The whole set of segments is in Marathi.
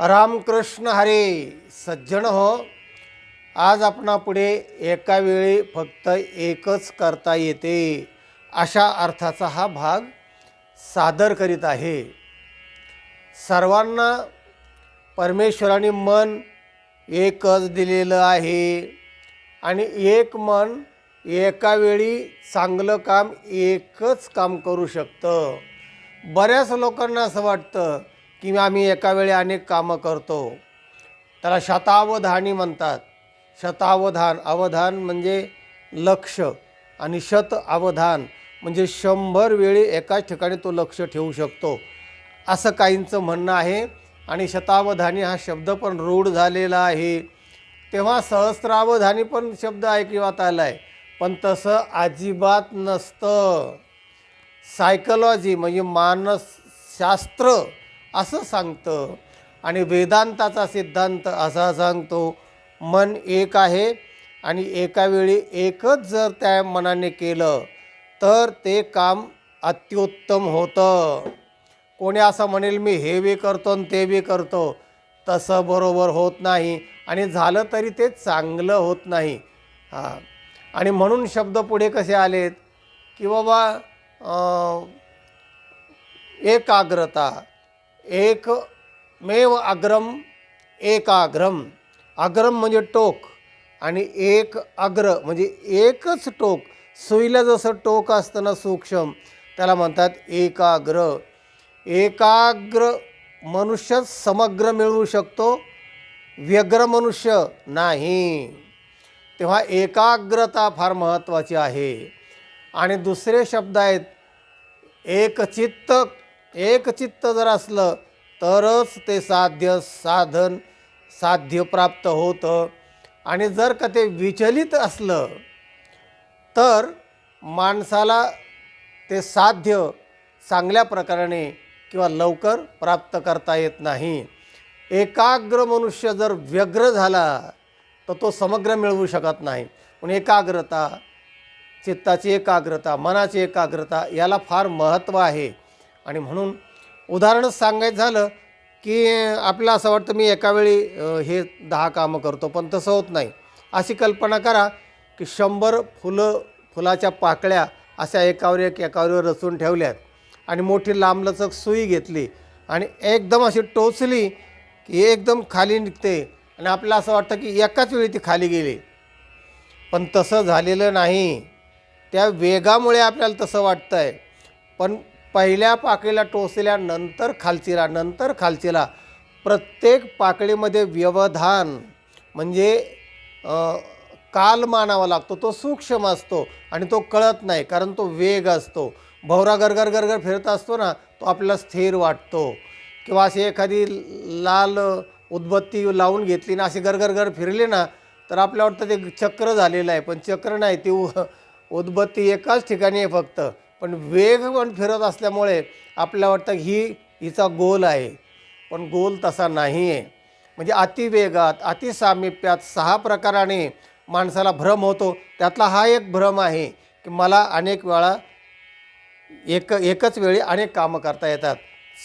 रामकृष्ण हरे सज्जन हो. आज आपणापुढे एका वेळी फक्त एकच करता येते अशा अर्थाचा हा भाग सादर करीत आहे. सर्वांना परमेश्वराने मन एकच दिलेलं आहे आणि एक मन एका वेळी चांगलं काम एकच काम करू शकतं. बऱ्याच लोकांना असं वाटतं की आम्ही एका वेळी अनेक कामं करतो. त्याला शतावधानी म्हणतात. शतावधान अवधान म्हणजे लक्ष आणि शत अवधान म्हणजे शंभर वेळी एकाच ठिकाणी तो लक्ष ठेवू शकतो. असं काहींचं म्हणणं आहे आणि शतावधानी हा शब्द पण रूढ झालेला आहे. तेव्हा सहस्रावधानी पण शब्द ऐकिवात आला आहे पण तसं अजिबात नसतं. सायकॉलॉजी म्हणजे मानसशास्त्र असं सांगतं. आणि वेदांताचा सिद्धांत असा सांगतो मन एक आहे आणि एकावेळी एकच जर त्या मनाने केलं तर ते काम अत्युत्तम होतं. कोणी असं म्हणेल मी हे बी करतो आणि ते बी करतो. तसं बरोबर होत नाही. आणि झालं तरी ते चांगलं होत नाही. हां. आणि म्हणून शब्द पुढे कसे आलेत? की बाबा एकाग्रता. एक मेव अग्रम एकाग्रम अग्रम म्हणजे टोक आणि एक अग्र म्हणजे एकच टोक. सुईला जसं टोक असतं ना सूक्ष्म त्याला म्हणतात एकाग्र. एकाग्र मनुष्य समग्र मिळवू शकतो व्यग्र मनुष्य नाही. तेव्हा एकाग्रता फार महत्त्वाची आहे. आणि दुसरे शब्द आहेत एकचित्त एकचित्त जर असलं तरच ते साध्य साधन साध्य प्राप्त होतं. आणि जर का ते विचलित असलं तर माणसाला ते साध्य चांगल्या प्रकाराने किंवा लवकर प्राप्त करता येत नाही. एकाग्र मनुष्य जर व्यग्र झाला तर तो समग्र मिळवू शकत नाही. पण एकाग्रता चित्ताची एकाग्रता मनाची एकाग्रता याला फार महत्त्व आहे. आणि म्हणून उदाहरणच सांगायचं झालं की आपल्याला असं वाटतं मी एकावेळी हे दहा कामं करतो पण तसं होत नाही. अशी कल्पना करा की शंभर फुलं फुलाच्या पाकळ्या अशा एकावर एक एकावर रचून ठेवल्यात आणि मोठी लांबलचक सुई घेतली आणि एकदम अशी टोचली की एकदम खाली निघते आणि आपल्याला असं वाटतं की एकाच वेळी ती खाली गेली. पण तसं झालेलं नाही. त्या वेगामुळे आपल्याला तसं वाटतं आहे पण पहिल्या पाकळीला टोचल्यानंतर खालचीला नंतर खालचीला प्रत्येक पाकळीमध्ये व्यवधान म्हणजे काल मानावा लागतो तो सूक्ष्म असतो आणि तो कळत नाही कारण तो वेग असतो. भवरा गरगर गरगर फिरत असतो ना तो आपल्याला स्थिर वाटतो. किंवा अशी एखादी लाल उदबत्ती लावून घेतली ना अशी गरगर गर फिरली ना तर आपल्या वाटतं ते चक्र झालेलं आहे. पण चक्र नाही ती उ- उदबत्ती एकाच ठिकाणी आहे फक्त. पण वेग पण फिरत असल्यामुळे आपल्याला वाटतं ही हिचा गोल आहे. पण गोल तसा नाही आहे म्हणजे अतिवेगात अतिसामिप्यात सहा प्रकाराने माणसाला भ्रम होतो. त्यातला हा एक भ्रम आहे की मला अनेक वेळा एक एकच वेळी अनेक कामं करता येतात.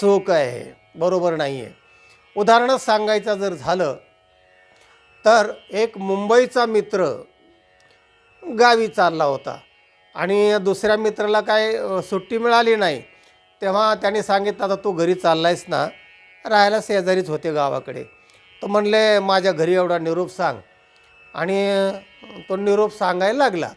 चूक आहे. बरोबर नाही आहे उदाहरणच सांगायचं जर झालं तर एक मुंबईचा मित्र गावी चालला होता. आणि दुसऱ्या मित्राला काय सुट्टी मिळाली नाही तेव्हा त्याने सांगितलं आता तू घरी चाललायस ना राहायला शेजारीच होते गावाकडे. तर म्हणले माझ्या घरी एवढा निरोप सांग. आणि तो निरोप सांगायला लागला.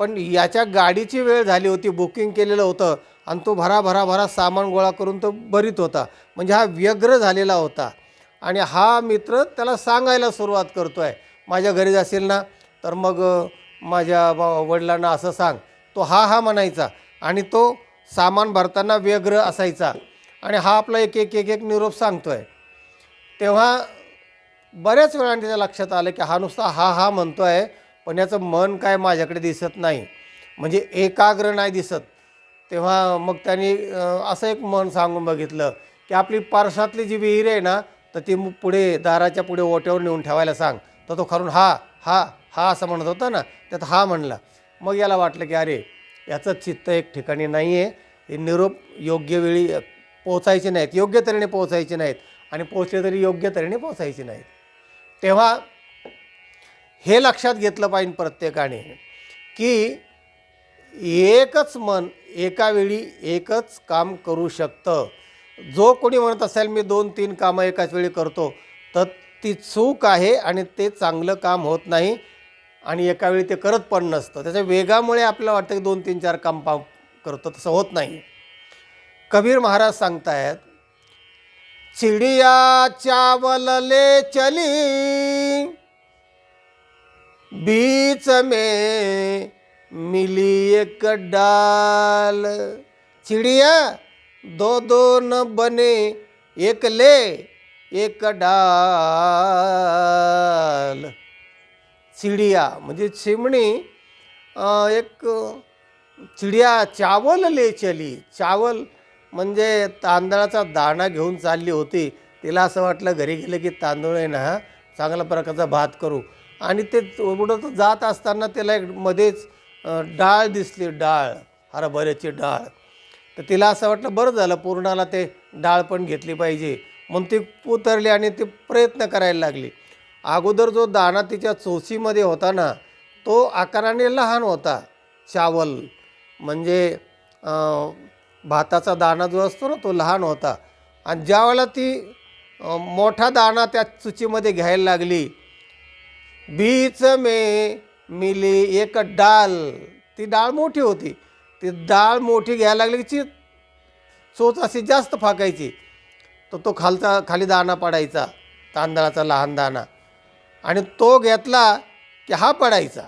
पण याच्या गाडीची वेळ झाली होती बुकिंग केलेलं होतं आणि तो भरा भरा भरा सामान गोळा करून तो भरीत होता. म्हणजे हा व्यग्र झालेला होता. आणि हा मित्र त्याला सांगायला सुरुवात करतो आहे माझ्या घरी जाशील ना तर मग माझ्या वडिलांना असं सांग तो हा हा म्हणायचा आणि तो सामान भरताना व्यग्र असायचा. आणि हा आपला एक एक एक एक निरोप सांगतो आहे तेव्हा बऱ्याच वेळाने त्याच्या लक्षात आलं की हा नुसता हा हा म्हणतो आहे पण याचं मन काय माझ्याकडे दिसत नाही. म्हणजे एकाग्र नाही दिसत. तेव्हा मग त्यांनी असं एक मन सांगून बघितलं की आपली पारसातली जी विहीर आहे ना तर ती मग पुढे दाराच्या पुढे ओट्यावर नेऊन ठेवायला सांग. तर तो खरून हा हा हा असं म्हणत होता ना त्यात हा म्हणला. मग याला वाटलं की अरे याचं चित्त एक ठिकाणी नाही आहे हे निरोप योग्य वेळी पोचायचे नाहीत. योग्य तऱ्हेने पोचायचे नाहीत आणि पोचले तरी योग्य तऱ्हेने पोचायचे नाहीत. तेव्हा हे लक्षात घेतलं पाहिजे प्रत्येकाने की एकच मन एका वेळी एकच काम करू शकतं. जो कोणी म्हणत असेल मी दोन तीन कामं एकाच वेळी करतो तर ती चूक आहे आणि ते चांगलं काम होत नाही. आणि एका वेळी ते करत पण नसतं. त्याच्या वेगामुळे आपल्याला वाटतं की दोन तीन चार काम पा करतो. तसं होत नाही. कबीर महाराज सांगतायत चिडिया चावलले चली बीच में मिली एक डाल. चिड़िया दो दो न बने एक ले एक डाल. चिडिया म्हणजे चिमणी एक चिडिया चावल ले चली. चावल म्हणजे तांदळाचा दाणा घेऊन चालली होती. तिला असं वाटलं घरी गेलं की तांदूळ आहे ना हा चांगल्या प्रकारचा भात करू. आणि ते उडत जात असताना त्याला एक मध्येच डाळ दिसली डाळ हरभऱ्याची डाळ. तर तिला असं वाटलं बरं झालं पूर्णाला ते डाळ पण घेतली पाहिजे. म्हणून ती उतरली आणि ती प्रयत्न करायला लागली. अगोदर जो दाणा तिच्या चोचीमध्ये होता ना तो आकाराने लहान होता चावल म्हणजे भाताचा दाणा जो असतो ना तो लहान होता. आणि ज्यावेळेला ती मोठा दाणा त्या चुचीमध्ये घ्यायला लागली बीच मे मिली एक डाल. ती डाळ मोठी होती. ती डाळ मोठी घ्यायला लागली की चोच अशी जास्त फाकायची. तर तो खालचा खाली दाणा पडायचा तांदळाचा लहान दाणा आणि तो घेतला की हा पडायचा.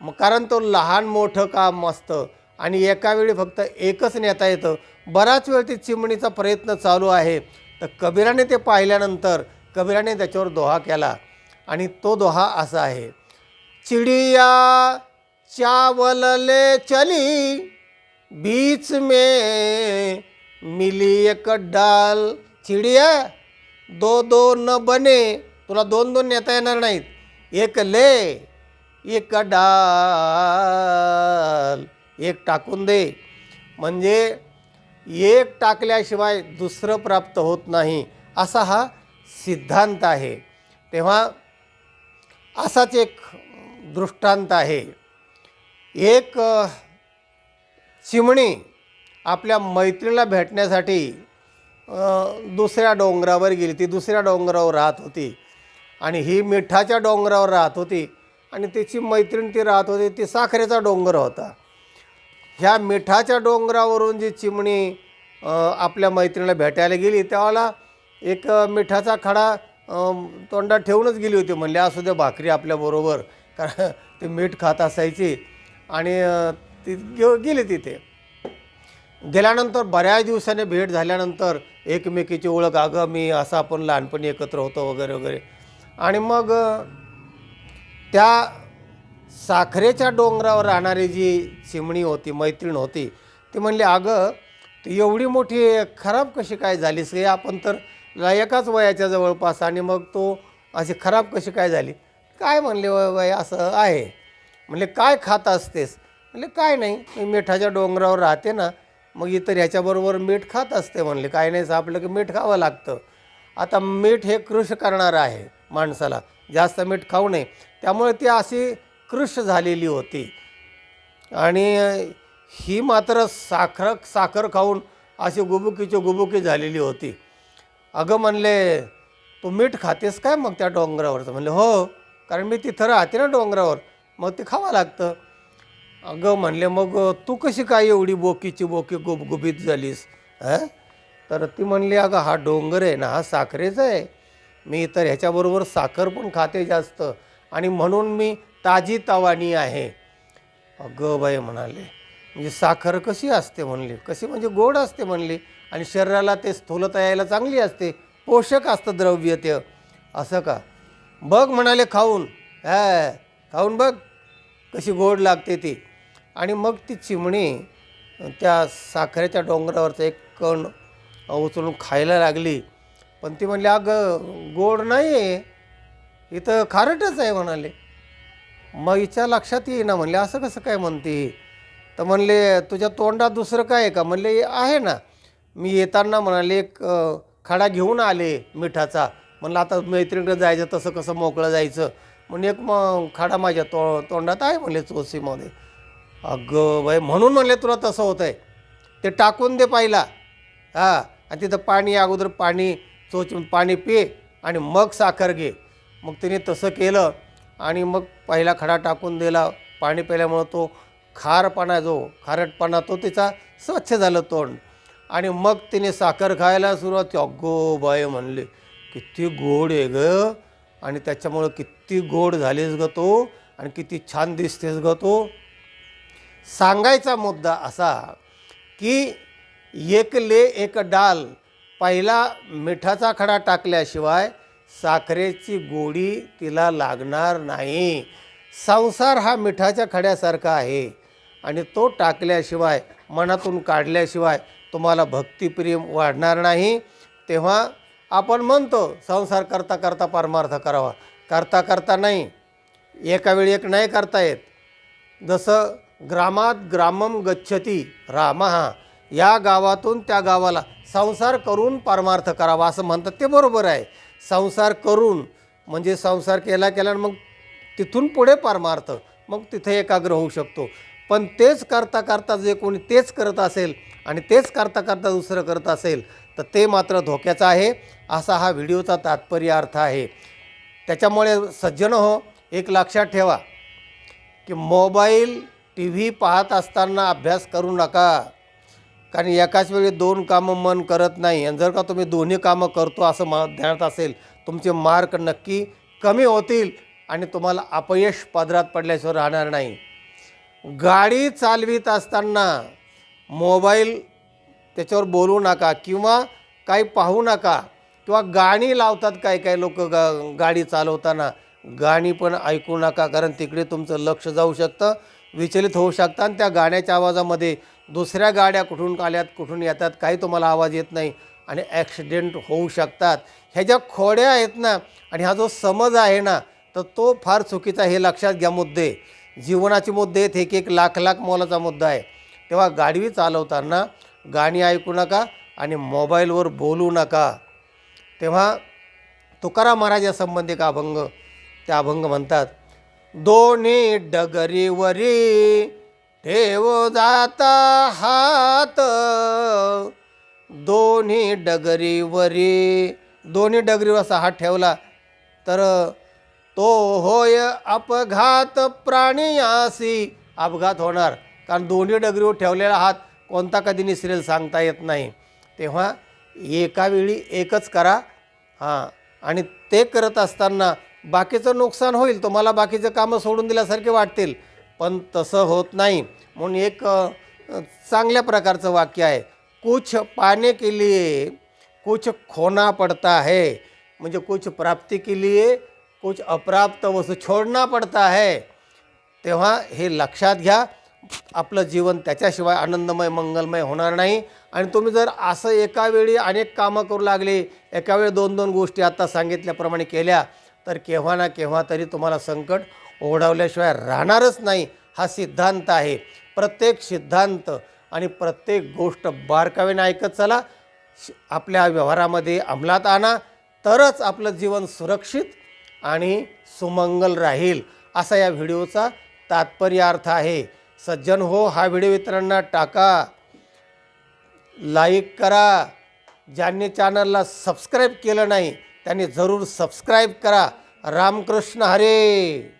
मग कारण तो लहान मोठं काम असतं आणि एका वेळी फक्त एकच नेता येतं. बराच वेळ ती चिमणीचा प्रयत्न चालू आहे. तर कबीराने ते पाहिल्यानंतर कबीराने त्याच्यावर दोहा केला आणि तो दोहा असा आहे. चिडिया चावलले चली बीच में मिली एक डाल. चिडिया दो दो न बने तुला दोन दोन नेता येणार नाहीत. एक ले एक डाल एक टाकून दे. म्हणजे एक टाकल्याशिवाय दुसरं प्राप्त होत नाही. असा हा सिद्धांत आहे. तेव्हा असाच एक दृष्टांत आहे. एक चिमणी आपल्या मैत्रीला भेटण्यासाठी दुसऱ्या डोंगरावर गेली. ती दुसऱ्या डोंगरावर राहत होती. आणि ही मिठाच्या डोंगरावर राहत होती आणि तिची मैत्रीण ती राहत होती ती साखरेचा डोंगर होता. ह्या मिठाच्या डोंगरावरून जी चिमणी आपल्या मैत्रिणीला भेटायला गेली त्यावेळेला एक मिठाचा खडा तोंडात ठेवूनच गेली होती म्हणले असू दे भाकरी आपल्याबरोबर कारण ते मीठ खात असायची. आणि ती गे गेली तिथे. गेल्यानंतर बऱ्याच दिवसाने भेट झाल्यानंतर एकमेकीची ओळख अगं मी असं आपण लहानपणी एकत्र होतो वगैरे वगैरे. आणि मग त्या साखरेच्या डोंगरावर राहणारी जी चिमणी होती मैत्रीण होती ती म्हणली अगं तू एवढी मोठी खराब कशी काय झालीस हे आपण तर एकाच वयाच्या जवळपास आणि मग तो अशी खराब कशी काय झाली? काय म्हणले वय? असं आहे. म्हणले काय खात असतेस? म्हणले काय नाही मी मिठाच्या डोंगरावर राहते ना मग इतर ह्याच्याबरोबर मीठ खात असते. म्हणले काय नाही सापडलं की मीठ खावं लागतं. आता मीठ हे कृष करणारं आहे. माणसाला. जास्त मीठ खाऊ नये. त्यामुळे ती अशी कृष झालेली होती. आणि ही मात्र साखर साखर खाऊन अशी गुबुकीची गुबुकी झालेली होती. अगं म्हणले तू मीठ खातेस काय मग त्या डोंगरावरचं? म्हणले हो कारण मी तिथं राहते ना डोंगरावर. मग ते खावं लागतं. अगं म्हणले मग तू कशी काय एवढी बोकीची बोकी गुबगुबीत झालीस हं? तर ती म्हणली अगं हा डोंगर आहे ना हा साखरेचा आहे. मी तर ह्याच्याबरोबर साखर पण खाते जास्त. आणि म्हणून मी ताजी तवानी आहे. अगं बाई म्हणाले म्हणजे साखर कशी असते म्हणली? कशी म्हणजे गोड असते म्हणली. आणि शरीराला ते स्थूलता यायला चांगली असते. पोषक असतं द्रव्य ते. असं का? बघ म्हणाले खाऊन. हा खाऊन बघ कशी गोड लागते ती. आणि मग ती चिमणी त्या साखरेच्या डोंगरावरचा एक कण उचलून खायला लागली. पण ती म्हणली अगं गोड नाही आहे इथं खारटच आहे म्हणाले. मग हिच्या लक्षात येईना म्हणले असं कसं काय म्हणते तर म्हणले तुझ्या तोंडात दुसरं काय आहे का? म्हणले आहे ना. मी येताना म्हणाले एक खडा घेऊन आले मिठाचा. म्हणलं आता मैत्रिणीकडे जायचं तसं कसं मोकळं जायचं? म्हणून एक मग खडा माझ्या तो तोंडात आहे म्हणले चोसीमध्ये अगं बाई म्हणून म्हणले तुला तसं होतं आहे ते टाकून दे पाहिला. हां आणि तिथं पाणी अगोदर पाणी चोच पाणी पे आणि मग साखर घे. मग तिने तसं केलं आणि मग पहिला खडा टाकून दिला. पाणी प्यायल्यामुळं तो खारपणा जो खारटपणा तो तिचा स्वच्छ झालं तोंड. आणि मग तिने साखर खायला सुरुवात केली. अगो बाय म्हणले किती गोड आहे ग. आणि त्याच्यामुळं किती गोड झालीस ग तो आणि किती छान दिसतेस ग तो. सांगायचा मुद्दा असा की एक ले एक डाल पहिला मिठाचा खडा टाकल्याशिवाय साखरेची गोडी तिला लागणार नाही. संसार हा मिठाच्या खड्यासारखा आहे आणि तो टाकल्याशिवाय मनातून काढल्याशिवाय तुम्हाला भक्तिप्रेम वाढणार नाही. तेव्हा आपण म्हणतो संसार करता करता परमार्थ करावा. करता करता नाही. एकावेळी एक नाही करता येत. जसं ग्रामात ग्रामम गच्छती राम हा या गावातून त्या गावाला संसार करून परमार्थ करावा असं म्हणतात. ते बरोबर आहे. संसार करून म्हणजे संसार केला केला मग तिथून पुढे परमार्थ मग तिथे एकाग्र होऊ शकतो. पण तेच करता करता जे कोणी तेच करत असेल आणि तेच करता करता दुसरं करत असेल तर ते मात्र धोक्याचं आहे. असा हा व्हिडिओचा तात्पर्य अर्थ आहे. त्याच्यामुळे सज्जन हो एक लक्षात ठेवा की मोबाईल टी व्ही पाहत असताना अभ्यास करू नका. कारण एकाच वेळी दोन कामं मन करत नाही. आणि जर का तुम्ही दोन्ही कामं करतो असं मा ध्यानात असेल तुमचे मार्क नक्की कमी होतील आणि तुम्हाला अपयश पदरात पडल्याशिवाय राहणार नाही. गाडी चालवित असताना मोबाईल त्याच्यावर बोलू नका किंवा काही पाहू नका किंवा गाणी लावतात काही काही लोक गा गाडी चालवताना. गाणी पण ऐकू नका कारण तिकडे तुमचं लक्ष जाऊ शकतं विचलित होऊ शकतं आणि त्या गाण्याच्या आवाजामध्ये दुसऱ्या गाड्या कुठून आल्यात कुठून येतात काही तुम्हाला आवाज येत नाही आणि ॲक्सिडेंट होऊ शकतात. ह्या ज्या खोड्या आहेत ना आणि हा जो समज आहे ना तर तो फार चुकीचा हे लक्षात घ्या मुद्दे. जीवनाचे मुद्दे आहेत एक एक लाख लाख मोलाचा मुद्दा आहे. तेव्हा गाडी चालवताना गाणी ऐकू नका आणि मोबाईलवर बोलू नका. तेव्हा तुकाराम महाराज या एक अभंग त्या अभंग म्हणतात दोन्ही डगरीवरी ठेव जाता हात. दोन्ही डगरीवरी दोन्ही डगरीवर असा हात ठेवला तर तो होय अपघात प्राणीयासी अपघात होणार. कारण दोन्ही डगरीवर ठेवलेला हात कोणता कधी निसरेल सांगता येत नाही. तेव्हा एका वेळी एकच करा. हां आणि ते करत असताना बाकीचं नुकसान होईल. तुम्हाला बाकीचं कामं सोडून दिल्यासारखे वाटतील. पण तसं होत नाही. म्हणून एक चांगल्या प्रकारचं वाक्य आहे. कुछ पाने के लिए कुछ खोना पड़ता है. म्हणजे कुछ प्राप्ती के लिए कुछ अप्राप्त वस्तू छोड़ना पड़ता है तेव्हा हे लक्षात घ्या. आपलं जीवन त्याच्याशिवाय आनंदमय मंगलमय होणार नाही. आणि तुम्ही जर असं एका वेळी अनेक कामं करू लागले एका वेळी दोन दोन गोष्टी आता सांगितल्याप्रमाणे केल्या तर केव्हा ना केव्हा तरी तुम्हाला संकट ओढावल्याशिवाय राहणारच नाही हा सिद्धांत आहे. प्रत्येक सिद्धांत आणि प्रत्येक गोष्ट बारकावीने ऐकत चला. श- आपल्या व्यवहारामध्ये अंमलात आणा. तरच आपलं जीवन सुरक्षित आणि सुमंगल राहील असा या व्हिडिओचा तात्पर्य अर्थ आहे. सज्जन हो हा व्हिडिओ इतरांना टाका. लाईक करा. ज्यांनी चॅनलला सबस्क्राईब केलं नाही त्यांनी जरूर सबस्क्राईब करा. रामकृष्ण हरे!